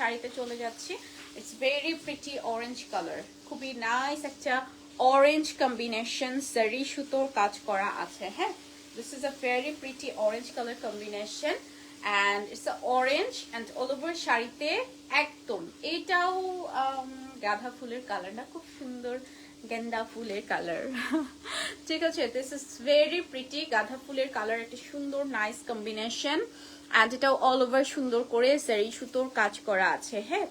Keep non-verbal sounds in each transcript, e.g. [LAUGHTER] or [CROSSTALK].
শাড়িতে চলে যাচ্ছি। It's very pretty orange colour খুবই নাইস একটা অরেঞ্জ কম্বিনেশন সারি সুতোর কাজ করা আছে হ্যাঁ? This is a very pretty orange colour combination and it's orange and all over শাড়িতে একদম। এটাও um, গাঁদা ফুলের কালারটা খুব সুন্দর গেন্দা ফুলের কালার [LAUGHS] ঠিক আছে দিস ইজ ভেরি প্রিটি গাঁদা ফুলের কালার একটা সুন্দর নাইস কম্বিনেশন অ্যান্ড এটাও অল ওভার সুন্দর করে সারি সুতোর কাজ করা আছে হ্যাঁ?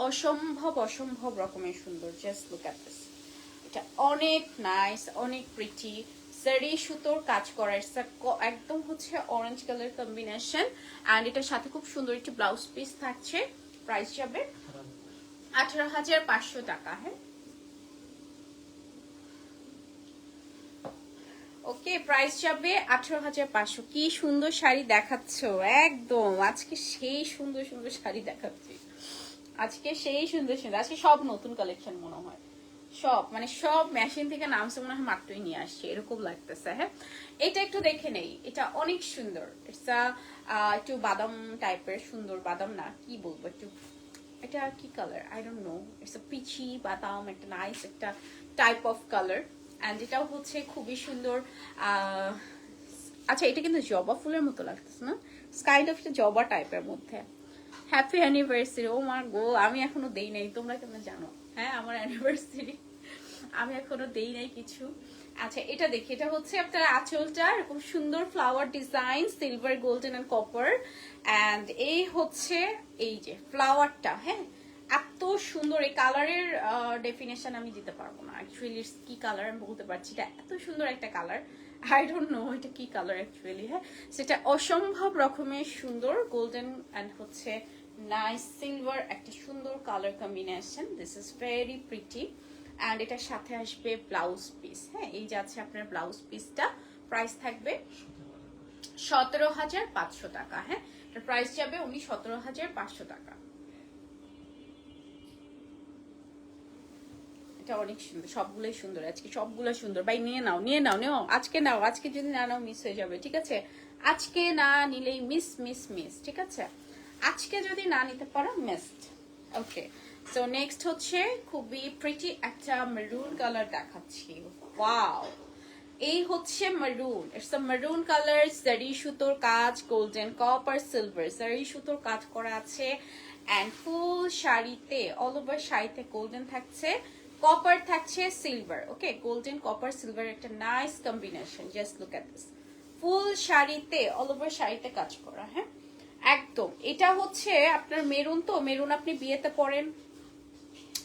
অসম্ভব অসম্ভব রকমের সুন্দর জাস্ট লুক অ্যাট দিস এটা অনেক নাইস অনেক প্রিটি সারি সুতোর কাজ করা একদম হচ্ছে অরেঞ্জ কালার কম্বিনেশন অ্যান্ড এটার সাথে খুব সুন্দর একটি ব্লাউজ পিস থাকছে। প্রাইস যাবে আঠারো হাজার পাঁচশো টাকা হ্যাঁ? ওকে প্রাইস যাবে আঠারো হাজার পাঁচশো। কি সুন্দর শাড়ি দেখাচ্ছ, একদম। আজকে সেই সুন্দর সুন্দর শাড়ি দেখাচ্ছি। আজকে সেই সুন্দর সুন্দর আজকে সব নতুন কালেকশন মনে হয়। সব মানে সব মেশিন থেকে নামছে মনে হয় মাত্রই নিয়ে আসছে, এরকম লাগতেছে হ্যাঁ? এটা একটু দেখে নেই, এটা অনেক সুন্দর। ইটস একটু বাদাম টাইপের সুন্দর বাদাম না, কি বলব, একটু, এটা কি colour I don't know it's a peachy বাদাম, একটা নাইস একটা টাইপ অফ কালার অ্যান্ড এটাও হচ্ছে খুবই সুন্দর আচ্ছা এটা কিন্তু জবা ফুলের মতো লাগতেছে না? স্কাইড অফ জবা টাইপের মধ্যে। হ্যাপি অ্যানিভার্সারি ও মার গো আমি এখনও দেই নাই, তোমরা কেন জানো? হ্যাঁ আমার অ্যানিভার্সারি আমি এখনও দেই নাই কিছু। আচ্ছা এটা দেখি। এটা হচ্ছে আপনার আঁচলটা এরকম সুন্দর flower design silver golden and copper and এই হচ্ছে এই যে ফ্লাওয়ারটা হ্যাঁ? এত সুন্দর। এই কালারের ডেফিনেশন আমি দিতে পারব না। অ্যাকচুয়ালি কি কালার আমি বলতে পারছি এটা এত সুন্দর একটা কালার আই ডোন্ট নো এটা কি কালার অ্যাকচুয়ালি হ্যাঁ? সেটা অসম্ভব রকমের সুন্দর গোল্ডেন অ্যান্ড হচ্ছে নাইস সিলভার একটা সুন্দর colour combination this is very pretty and এটার সাথে আসবে ব্লাউজ পিস হ্যাঁ এই যে আছে আপনার ব্লাউজ পিসটা প্রাইস থাকবে সতেরো হাজার পাঁচশো টাকা। হ্যাঁ প্রাইস যাবে উনি সতেরো হাজার পাঁচশো টাকা। এটা অনেক সুন্দর, সবগুলোই সুন্দর। আজকে সবগুলো সুন্দর। ভাই, নিয়ে নাও নিয়ে নাও নিও। আজকে নাও, আজকে যদি না নাও মিস হয়ে যাবে, ঠিক আছে? আজকে না নিলেই মিস মিস মিস ঠিক আছে? আজকে যদি না নিতে পারো মিসড ওকে সো নেক্সট হচ্ছে খুবই প্রিটি একটা মেরুন কালার দেখাচ্ছি। ওয়াও এই হচ্ছে মারুন ইটস আ মারুন কালার জারি সুতোর কাজ গোল্ডেন কপার সিলভার জারি সুতোর কাজ করা আছে। অ্যান্ড ফুল শাড়িতে অল ওভার শাড়িতে গোল্ডেন থাকছে। কপার থাকছে silver okay golden copper silver একটা nice combination just look at this full শাড়িতে অল ওভার শাড়িতে কাজ করা হ্যাঁ? একদম। এটা হচ্ছে আপনার মেরুন তো, মেরুন আপনি বিয়েতে পড়েন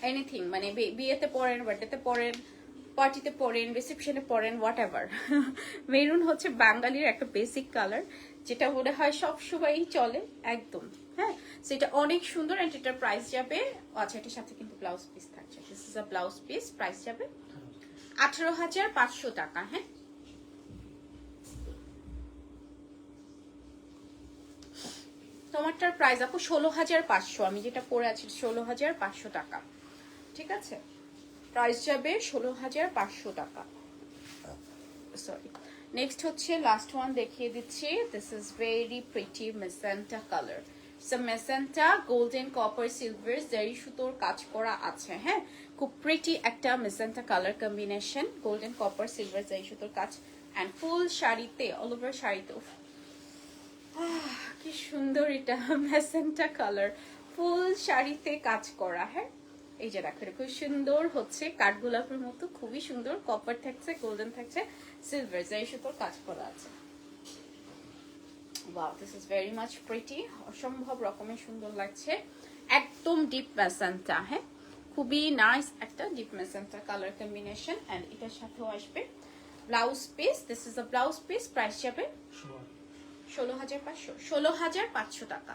এনিথিং মানে বিয়েতে পড়েন বার্থডেতে পড়েন পার্টিতে পড়েন রিসেপশনে পড়েন হোয়াট এভার মেরুন হচ্ছে বাঙালির একটা বেসিক কালার যেটা মনে হয় সব সময়ই চলে, একদম হ্যাঁ? সেটা অনেক সুন্দর অ্যান্ড এটার প্রাইস যাবে আচ্ছা এটার সাথে কিন্তু ব্লাউজ পিস থাকছে। This is a blouse piece price যাবে আঠারো হাজার পাঁচশো টাকা হ্যাঁ? তোমারটার প্রাইস আপু ষোলো হাজার পাঁচশো। আমি যেটা পরে আছি ষোলো হাজার পাঁচশো টাকা। ঠিক আছে? প্রাইস যাবে ষোলো হাজার পাঁচশো টাকা। সরি নেক্সট হচ্ছে লাস্ট ওয়ান দেখিয়ে দিচ্ছি। This is very pretty magenta colour magenta golden copper silver zari সুতোর কাজ করা আছে হ্যাঁ? খুব প্রিটি একটা magenta colour combination golden copper silver zari সুতোর কাজ। অ্যান্ড ফুল শাড়িতে অল ওভার শাড়িতে সুন্দর এটা মেসেন্টা কালার ফুল শাড়িতে কাজ করা হ্যাঁ? এই যে দেখো খুব সুন্দর হচ্ছে। কাঠগোলাপের মতো, খুবই সুন্দর। কপার থাকছে গোল্ডেন থাকছে সিলভার যাই সুতোর কাজ করা আছে। Wow this is very much pretty অসম্ভব রকমের সুন্দর লাগছে। একদম ডিপ মেসেন্টা হ্যাঁ? খুবই নাইস একটা deep magenta colour combination and এটার সাথেও আসবে। Blouse piece this is a blouse piece price যাবে? ষোলো হাজার পাঁচশো ষোলো হাজার পাঁচশো টাকা।